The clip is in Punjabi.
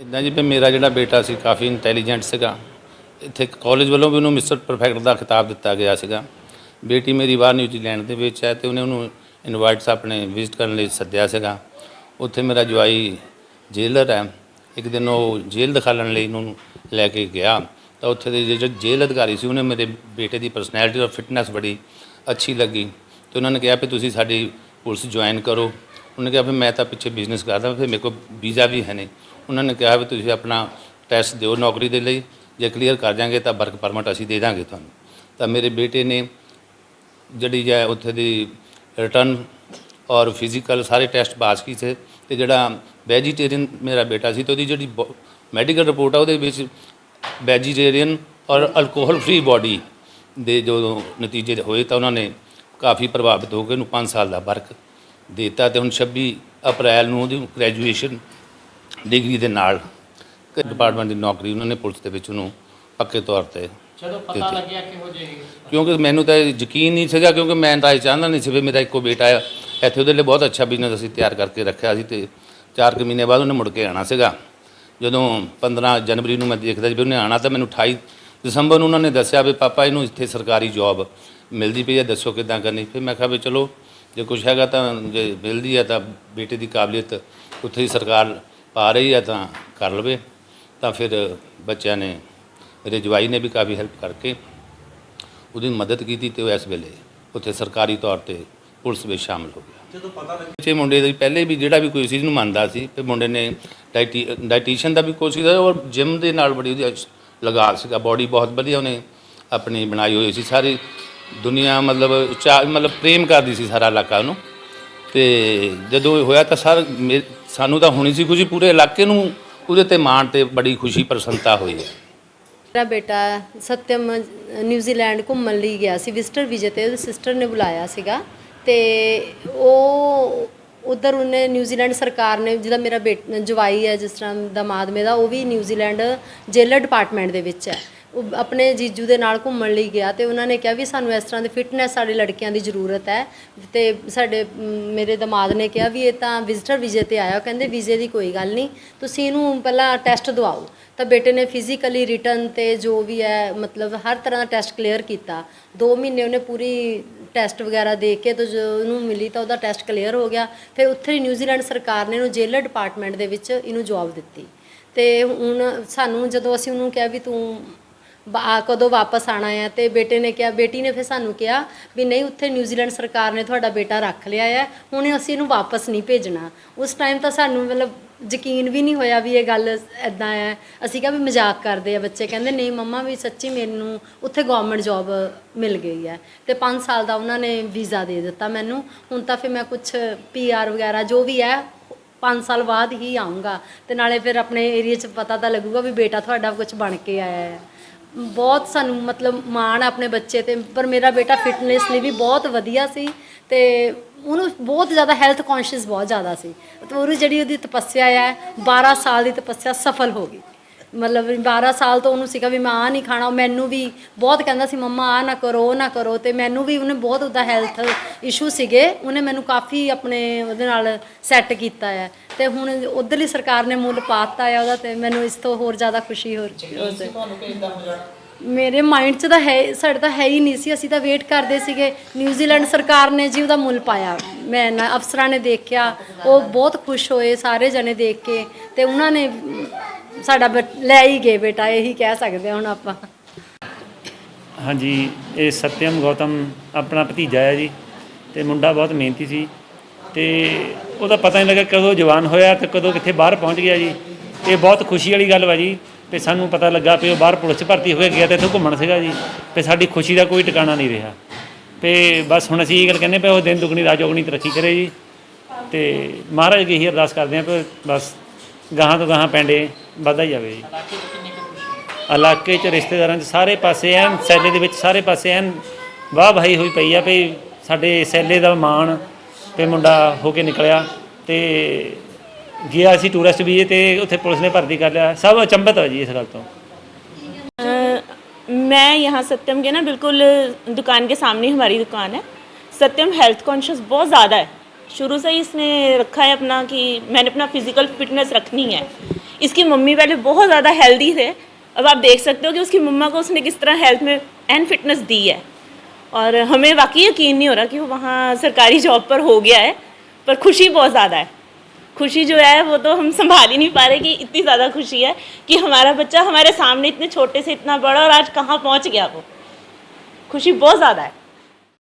ਇਦਾਂ ਜੀ ਵੀ ਮੇਰਾ ਜਿਹੜਾ ਬੇਟਾ ਸੀ ਕਾਫੀ ਇੰਟੈਲੀਜੈਂਟ ਸੀਗਾ। ਇੱਥੇ ਕਾਲਜ ਵੱਲੋਂ ਵੀ ਉਹਨੂੰ ਮਿਸਟਰ ਪਰਫੈਕਟ ਦਾ ਖਿਤਾਬ ਦਿੱਤਾ ਗਿਆ ਸੀਗਾ। ਬੇਟੀ ਮੇਰੀ ਬਾਹਰ ਨਿਊਜ਼ੀਲੈਂਡ ਦੇ ਵਿੱਚ ਹੈ ਤੇ ਉਹਨੇ ਉਹਨੂੰ ਇਨਵਾਈਟਸ ਆਪਣੇ ਵਿਜ਼ਿਟ ਕਰਨ ਲਈ ਸੱਦਿਆ ਸੀਗਾ। ਉੱਥੇ ਮੇਰਾ ਜਵਾਈ ਜੇਲਰ ਹੈ। ਇੱਕ ਦਿਨ ਉਹ ਜੇਲ੍ਹ ਦਿਖਾਲਣ ਲਈ ਉਹਨੂੰ ਲੈ ਕੇ ਗਿਆ। ਤਾਂ ਉੱਥੇ ਦੇ ਜਿਹੜੇ ਜੇਲ੍ਹ ਅਧਿਕਾਰੀ ਸੀ, ਉਹਨੇ ਮੇਰੇ ਬੇਟੇ ਦੀ ਪਰਸਨੈਲਿਟੀ ਔਰ ਫਿਟਨੈਸ ਬੜੀ ਅੱਛੀ ਲੱਗੀ। ਤੇ ਉਹਨਾਂ ਨੇ ਕਿਹਾ ਵੀ ਤੁਸੀਂ ਸਾਡੀ ਪੁਲਿਸ ਜੁਆਇਨ ਕਰੋ। ਉਹਨੇ ਕਿਹਾ ਵੀ ਮੈਂ ਤਾਂ ਪਿੱਛੇ ਬਿਜ਼ਨਸ ਕਰਦਾ ਫਿਰ ਮੇਰੇ ਕੋਲ ਵੀਜ਼ਾ ਵੀ ਹੈ ਨਹੀਂ। ਉਹਨਾਂ ਨੇ ਕਿਹਾ ਵੀ ਤੁਸੀਂ ਆਪਣਾ ਟੈਸਟ ਦਿਓ ਨੌਕਰੀ ਦੇ ਲਈ, ਜੇ ਕਲੀਅਰ ਕਰ ਜਾਗੇ ਤਾਂ ਵਰਕ ਪਰਮਿਟ ਅਸੀਂ ਦੇ ਦਾਂਗੇ ਤੁਹਾਨੂੰ। ਤਾਂ ਮੇਰੇ ਬੇਟੇ ਨੇ ਜਿਹੜੀ ਹੈ ਉੱਥੇ ਦੀ ਰਿਟਰਨ ਔਰ ਫਿਜ਼ੀਕਲ ਸਾਰੇ ਟੈਸਟ ਪਾਸ ਕੀਤੇ ਤੇ ਜਿਹੜਾ ਵੈਜੀਟੇਰੀਅਨ ਮੇਰਾ ਬੇਟਾ ਸੀ ਤੇ ਉਹਦੀ ਜਿਹੜੀ ਮੈਡੀਕਲ ਰਿਪੋਰਟ ਆ ਉਹਦੇ ਵਿੱਚ ਵੈਜੀਟੇਰੀਅਨ ਔਰ ਅਲਕੋਹਲ ਫ੍ਰੀ ਬਾਡੀ ਦੇ ਜੋ ਨਤੀਜੇ ਹੋਏ ਤਾਂ ਉਹਨਾਂ ਨੇ ਕਾਫੀ ਪ੍ਰਭਾਵਿਤ ਹੋ ਕੇ ਉਹਨੂੰ 5 ਸਾਲ ਦਾ ਵਰਕ ਦਿੱਤਾ ਤੇ ਹੁਣ 26 ਅਪ੍ਰੈਲ ਨੂੰ ਉਹਦੀ ਗ੍ਰੈਜੂਏਸ਼ਨ ਡਿਗਰੀ ਦੇ ਨਾਲ ਡਿਪਾਰਟਮੈਂਟ ਦੀ ਨੌਕਰੀ ਉਹਨਾਂ ਨੇ ਪੁਲਿਸ ਦੇ ਵਿੱਚ ਉਹਨੂੰ ਪੱਕੇ ਤੌਰ ਤੇ ਜਦੋਂ ਪਤਾ। ਲੱਗਿਆ ਕਿਹੋ ਜਿਹੇ ਕਿਉਂਕਿ ਮੈਨੂੰ ਤਾਂ ਯਕੀਨ ਨਹੀਂ ਸੀਗਾ ਕਿਉਂਕਿ ਮੈਂ ਤਾਂ ਇਹ ਚਾਹੁੰਦਾ ਨਹੀਂ ਸੀ ਵੀ ਮੇਰਾ ਇੱਕੋ ਬੇਟਾ ਆ। ਇੱਥੇ ਉਹਦੇ ਲਈ ਬਹੁਤ ਅੱਛਾ ਬਿਜ਼ਨਸ ਅਸੀਂ ਤਿਆਰ ਕਰਕੇ ਰੱਖਿਆ ਸੀ ਤੇ 4 ਕੁ ਮਹੀਨੇ ਬਾਅਦ ਉਹਨੇ ਮੁੜ ਕੇ ਆਣਾ ਸੀਗਾ। ਜਦੋਂ 15 ਜਨਵਰੀ ਨੂੰ ਮੈਂ ਦੇਖਦਾ ਸੀ ਵੀ ਉਹਨੇ ਆਣਾ ਤਾਂ ਮੈਨੂੰ 28 ਦਸੰਬਰ ਨੂੰ ਉਹਨਾਂ ਨੇ ਦੱਸਿਆ ਵੀ ਪਾਪਾ ਇਹਨੂੰ ਇੱਥੇ ਸਰਕਾਰੀ ਜੌਬ ਮਿਲਦੀ ਪਈ ਹੈ ਦੱਸੋ ਕਿੱਦਾਂ ਕਰਨੀ। ਫਿਰ ਮੈਂ ਕਿਹਾ ਵੀ ਚਲੋ ਜੇ ਕੁਛ ਹੈਗਾ ਤਾਂ ਜੇ ਮਿਲਦੀ ਹੈ ਤਾਂ ਬੇਟੇ ਦੀ ਕਾਬਲੀਅਤ ਉੱਥੇ ਹੀ ਸਰਕਾਰ ਪਾ ਰਹੀ ਹੈ ਤਾਂ ਕਰ ਲਵੇ ਤਾਂ ਫਿਰ ਬੱਚਿਆਂ ਨੇ ਮੇਰੇ ਜਵਾਈ ਨੇ ਵੀ ਕਾਫੀ ਹੈਲਪ ਕਰਕੇ ਉਹਦੀ ਮਦਦ ਕੀਤੀ ਤੇ ਉਹ ਇਸ ਵੇਲੇ ਉੱਥੇ ਸਰਕਾਰੀ ਤੌਰ ਤੇ ਪੁਲਿਸ ਵਿੱਚ ਸ਼ਾਮਲ ਹੋ ਗਿਆ। ਜਦੋਂ ਪਤਾ ਲੱਗਿਆ ਬੱਚੇ ਮੁੰਡੇ ਦੇ ਪਹਿਲੇ ਵੀ ਜਿਹੜਾ ਵੀ ਕੋਈ ਚੀਜ਼ ਨੂੰ ਮੰਨਦਾ ਸੀ ਤੇ ਮੁੰਡੇ ਨੇ ਡਾਈਟੀ ਡਾਈਟੀਸ਼ੀਅਨ ਦਾ ਵੀ ਕੋਰਸ ਕੀਤਾ ਔਰ ਜਿਮ ਦੇ ਨਾਲ ਬੜੀ ਉਹਦੀ ਲਗਾਅ ਸੀਗਾ ਬਾਡੀ ਬਹੁਤ ਵਧੀਆ ਉਹਨੇ ਆਪਣੀ ਬਣਾਈ ਹੋਈ ਸੀ ਸਾਰੀ ਦੁਨੀਆ ਮਤਲਬ ਮਤਲਬ ਪ੍ਰੇਮ ਕਰਦੀ ਸੀ ਸਾਰਾ ਇਲਾਕਾ ਉਹਨੂੰ। ਤੇ ਜਦੋਂ ਇਹ ਹੋਇਆ ਤਾਂ ਸਰ, ਮੇ- ਸਾਨੂੰ ਤਾਂ ਹੋਣੀ ਸੀ ਖੁਸ਼ੀ, ਪੂਰੇ ਇਲਾਕੇ ਨੂੰ ਉਹਦੇ ਤੇ ਮਾਣ ਤੇ ਬੜੀ ਖੁਸ਼ੀ, ਪ੍ਰਸੰਨਤਾ ਹੋਈ ਹੈ। ਮੇਰਾ ਬੇਟਾ ਸਤਿਅਮ ਨਿਊਜ਼ੀਲੈਂਡ ਘੁੰਮਣ ਲਈ ਗਿਆ ਸੀ, ਵਿਜ਼ਟਰ ਵੀਜ਼ੇ ਤੇ ਉਹਦੀ ਸਿਸਟਰ ਨੇ ਬੁਲਾਇਆ ਸੀਗਾ ਤੇ ਉਹ ਉਧਰ ਉਹਨੇ ਨਿਊਜ਼ੀਲੈਂਡ ਸਰਕਾਰ ਨੇ, ਜਿਹਦਾ ਮੇਰਾ ਬੇਟ, ਜਵਾਈ ਹੈ ਜਿਸ ਤਰ੍ਹਾਂ ਦਮਾਦ ਮੇਰਾ ਉਹ ਵੀ ਨਿਊਜ਼ੀਲੈਂਡ ਜੇਲਰ ਡਿਪਾਰਟਮੈਂਟ ਦੇ ਵਿੱਚ ਹੈ। ਉਹ ਆਪਣੇ ਜੀਜੂ ਦੇ ਨਾਲ ਘੁੰਮਣ ਲਈ ਗਿਆ ਤੇ ਉਹਨਾਂ ਨੇ ਕਿਹਾ ਵੀ ਸਾਨੂੰ ਇਸ ਤਰ੍ਹਾਂ ਦੀ ਫਿਟਨੈਸ ਸਾਡੇ ਲੜਕਿਆਂ ਦੀ ਜ਼ਰੂਰਤ ਹੈ ਤੇ ਸਾਡੇ ਮੇਰੇ ਦਮਾਦ ਨੇ ਕਿਹਾ ਵੀ ਇਹ ਤਾਂ ਵਿਜ਼ਟਰ ਵੀਜ਼ੇ ਤੇ ਆਇਆ। ਕਹਿੰਦੇ ਵੀਜ਼ੇ ਦੀ ਕੋਈ ਗੱਲ ਨਹੀਂ, ਤੁਸੀਂ ਇਹਨੂੰ ਪਹਿਲਾਂ ਟੈਸਟ ਦਵਾਓ। ਤਾਂ ਬੇਟੇ ਨੇ ਫਿਜ਼ੀਕਲੀ ਰਿਟਰਨ ਤੇ ਜੋ ਵੀ ਹੈ, ਮਤਲਬ ਹਰ ਤਰ੍ਹਾਂ ਦਾ ਟੈਸਟ ਕਲੀਅਰ ਕੀਤਾ। 2 ਮਹੀਨੇ ਉਹਨੇ ਪੂਰੀ ਟੈਸਟ ਵਗੈਰਾ ਦੇ ਕੇ ਤਾਂ ਜੋ ਉਹਨੂੰ ਮਿਲੀ ਤਾਂ ਉਹਦਾ ਟੈਸਟ ਕਲੀਅਰ ਹੋ ਗਿਆ। ਫਿਰ ਉੱਥੇ ਹੀ ਨਿਊਜ਼ੀਲੈਂਡ ਸਰਕਾਰ ਨੇ ਇਹਨੂੰ ਜੇਲਰ ਡਿਪਾਰਟਮੈਂਟ ਦੇ ਵਿੱਚ ਇਹਨੂੰ ਜੌਬ ਦਿੱਤੀ। ਤੇ ਹੁਣ ਸਾਨੂੰ ਜਦੋਂ ਅਸੀਂ ਉਹਨੂੰ ਕਿਹਾ ਵੀ ਤੂੰ ਆ ਕਦੋਂ ਵਾਪਸ ਆਣਾ ਹੈ ਤੇ ਬੇਟੇ ਨੇ ਕਿਹਾ, ਬੇਟੀ ਨੇ ਫਿਰ ਸਾਨੂੰ ਕਿਹਾ ਵੀ ਨਹੀਂ, ਉੱਥੇ ਨਿਊਜ਼ੀਲੈਂਡ ਸਰਕਾਰ ਨੇ ਤੁਹਾਡਾ ਬੇਟਾ ਰੱਖ ਲਿਆ ਹੈ ਹੁਣ ਅਸੀਂ ਇਹਨੂੰ ਵਾਪਸ ਨਹੀਂ ਭੇਜਣਾ। ਉਸ ਟਾਈਮ ਤਾਂ ਸਾਨੂੰ ਮਤਲਬ ਯਕੀਨ ਵੀ ਨਹੀਂ ਹੋਇਆ ਵੀ ਇਹ ਗੱਲ ਐਦਾਂ ਹੈ ਅਸੀਂ ਕਿਹਾ ਵੀ ਮਜ਼ਾਕ ਕਰਦੇ ਆ ਬੱਚੇ, ਕਹਿੰਦੇ ਨਹੀਂ ਮੰਮਾ ਵੀ ਸੱਚੀ ਮੈਨੂੰ ਉੱਥੇ ਗਵਰਨਮੈਂਟ ਜੌਬ ਮਿਲ ਗਈ ਹੈ ਤੇ 5 ਸਾਲ ਦਾ ਉਹਨਾਂ ਨੇ ਵੀਜ਼ਾ ਦੇ ਦਿੱਤਾ ਮੈਨੂੰ। ਹੁਣ ਤਾਂ ਫਿਰ ਮੈਂ ਕੁਝ ਪੀਆਰ ਵਗੈਰਾ ਜੋ ਵੀ ਹੈ 5 ਸਾਲ ਬਾਅਦ ਹੀ ਆਉਂਗਾ ਤੇ ਨਾਲੇ ਫਿਰ ਆਪਣੇ ਏਰੀਆ 'ਚ ਪਤਾ ਤਾਂ ਲੱਗੂਗਾ ਵੀ ਬੇਟਾ ਤੁਹਾਡਾ ਕੁਝ ਬਣ ਕੇ ਆਇਆ ਹੈ ਬਹੁਤ ਸਾਨੂੰ ਮਤਲਬ ਮਾਣ ਆ ਆਪਣੇ ਬੱਚੇ ਤੇ, ਪਰ ਮੇਰਾ ਬੇਟਾ ਫਿਟਨੈਸ ਲਈ ਵੀ ਬਹੁਤ ਵਧੀਆ ਸੀ ਤੇ ਉਹਨੂੰ ਬਹੁਤ ਜ਼ਿਆਦਾ ਹੈਲਥ ਕੌਨਸ਼ੀਅਸ ਬਹੁਤ ਜ਼ਿਆਦਾ ਸੀ। ਤੇ ਉਹਦੀ ਜਿਹੜੀ ਉਹਦੀ ਤਪੱਸਿਆ ਹੈ 12 ਸਾਲ ਦੀ ਤਪੱਸਿਆ ਸਫਲ ਹੋ ਗਈ। ਮਤਲਬ ਵੀ 12 ਸਾਲ ਤੋਂ ਉਹਨੂੰ ਸੀਗਾ ਵੀ ਮੈਂ ਆ ਨਹੀਂ ਖਾਣਾ ਮੈਨੂੰ ਵੀ ਬਹੁਤ ਕਹਿੰਦਾ ਸੀ ਮੰਮਾ ਆ ਨਾ ਕਰੋ ਉਹ ਨਾ ਕਰੋ। ਤੇ ਮੈਨੂੰ ਵੀ ਉਹਨੇ ਬਹੁਤ ਉਹਦਾ ਹੈਲਥ ਇਸ਼ੂ ਸੀਗੇ ਉਹਨੇ ਮੈਨੂੰ ਕਾਫੀ ਆਪਣੇ ਉਹਦੇ ਨਾਲ ਸੈੱਟ ਕੀਤਾ ਹੈ ਤੇ ਹੁਣ ਉਧਰਲੀ ਸਰਕਾਰ ਨੇ ਮੁੱਲ ਪਾਤਾ ਹੈ ਉਹਦਾ ਤੇ ਮੈਨੂੰ ਇਸ ਤੋਂ ਹੋਰ ਜ਼ਿਆਦਾ ਖੁਸ਼ੀ ਹੋ ਰਹੀ ਹੈ ਤੁਹਾਨੂੰ ਕਿ ਇਦਾਂ ਹੋ ਜਾਣਾ ਮੇਰੇ ਮਾਈਂਡ 'ਚ ਤਾਂ ਹੈ ਸਾਡੇ ਤਾਂ ਹੈ ਹੀ ਨਹੀਂ ਸੀ ਅਸੀਂ ਤਾਂ ਵੇਟ ਕਰਦੇ ਸੀਗੇ। ਨਿਊਜ਼ੀਲੈਂਡ ਸਰਕਾਰ ਨੇ ਜੀ ਉਹਦਾ ਮੁੱਲ ਪਾਇਆ। ਮੈਂ ਨਾ ਅਫਸਰਾਂ ਨੇ ਦੇਖਿਆ ਉਹ ਬਹੁਤ ਖੁਸ਼ ਹੋਏ ਸਾਰੇ ਜਣੇ ਦੇਖ ਕੇ। ਤੇ ਉਹਨਾਂ ਨੇ ਸਾਡਾ ਬ ਲੈ ਹੀ ਗਏ ਬੇਟਾ, ਇਹੀ ਕਹਿ ਸਕਦੇ ਹਾਂ ਹੁਣ ਆਪਾਂ। ਹਾਂਜੀ, ਇਹ ਸਤਿਅਮ ਗੌਤਮ ਆਪਣਾ ਭਤੀਜਾ ਹੈ ਜੀ, ਤੇ ਮੁੰਡਾ ਬਹੁਤ ਮਿਹਨਤੀ ਸੀ, ਤੇ ਉਹਦਾ ਪਤਾ ਨਹੀਂ ਲੱਗਾ ਕਦੋਂ ਜਵਾਨ ਹੋਇਆ ਤੇ ਕਦੋਂ ਕਿੱਥੇ ਬਾਹਰ ਪਹੁੰਚ ਗਿਆ ਜੀ। ਇਹ ਬਹੁਤ ਖੁਸ਼ੀ ਵਾਲੀ ਗੱਲ ਵਾ ਜੀ, ਤੇ ਸਾਨੂੰ ਪਤਾ ਲੱਗਾ ਵੀ ਉਹ ਬਾਹਰ ਪੁਲਿਸ 'ਚ ਭਰਤੀ ਹੋ ਕੇ ਗਿਆ ਤੇ ਇੱਥੋਂ ਘੁੰਮਣ ਸੀਗਾ ਜੀ, ਤੇ ਸਾਡੀ ਖੁਸ਼ੀ ਦਾ ਕੋਈ ਟਿਕਾਣਾ ਨਹੀਂ ਰਿਹਾ। ਤੇ ਬਸ ਹੁਣ ਅਸੀਂ ਇਹ ਗੱਲ ਕਹਿੰਦੇ ਪਏ, ਉਹ ਦਿਨ ਦੁਗਣੀ, ਰਾਤ ਚੌਗਣੀ ਤਰੱਕੀ ਕਰੇ ਜੀ। ਤੇ ਮਹਾਰਾਜ ਅੱਗੇ ਇਹੀ ਅਰਦਾਸ ਕਰਦੇ ਹਾਂ ਕਿ ਬਸ ਗਾਹਾਂ ਤੋਂ ਗਾਹਾਂ ਪੈਂਡੇ ਵੱਧਦਾ ਹੀ ਜਾਵੇ ਜੀ ਇਲਾਕੇ 'ਚ ਕਿੰਨੀ ਕੁ ਖੁਸ਼ੀ ਇਲਾਕੇ 'ਚ ਰਿਸ਼ਤੇਦਾਰਾਂ 'ਚ ਸਾਰੇ ਪਾਸੇ ਐਨ ਸੈਲੇ ਦੇ ਵਿੱਚ ਸਾਰੇ ਪਾਸੇ ਐਨ ਵਾਹ ਭਾਈ ਹੋਈ ਪਈ ਆ ਵੀ ਸਾਡੇ ਸੈਲੇ ਦਾ ਮਾਣ ਤੇ ਮੁੰਡਾ ਹੋ ਕੇ ਨਿਕਲਿਆ ਤੇ ਗਿਆ ਸੀ ਟੂਰਿਸਟ ਵੀਜ਼ੇ ਤੇ ਉੱਥੇ ਪੁਲਿਸ ਨੇ ਭਰਤੀ ਕਰ ਲਿਆ ਸਭ ਅਚੰਭਤ ਹੋ ਜੀ ਇਸ ਗੱਲ ਤੋਂ अ, मैं यहाँ सत्यम के ना बिल्कुल दुकान के सामने हमारी दुकान है सत्यम हेल्थ कॉन्शियस बहुत ज़्यादा है शुरू से ही इसने रखा है अपना कि मैंने अपना फिजिकल फिटनेस रखनी है इसकी मम्मी पहले बहुत ज़्यादा हेल्दी थे। अब आप देख सकते हो कि उसकी मम्मा को उसने किस तरह हेल्थ में एंड फिटनेस दी है। और हमें वाकई यकीन नहीं हो रहा कि वो वहाँ सरकारी जॉब पर हो गया है, पर खुशी बहुत ज़्यादा है। खुशी जो है, वो तो हम संभाल ही नहीं पा रहे कि इतनी ज़्यादा खुशी है कि हमारा बच्चा हमारे सामने इतने छोटे से इतना बड़ा और आज कहाँ पहुँच गया वो। खुशी बहुत ज़्यादा है।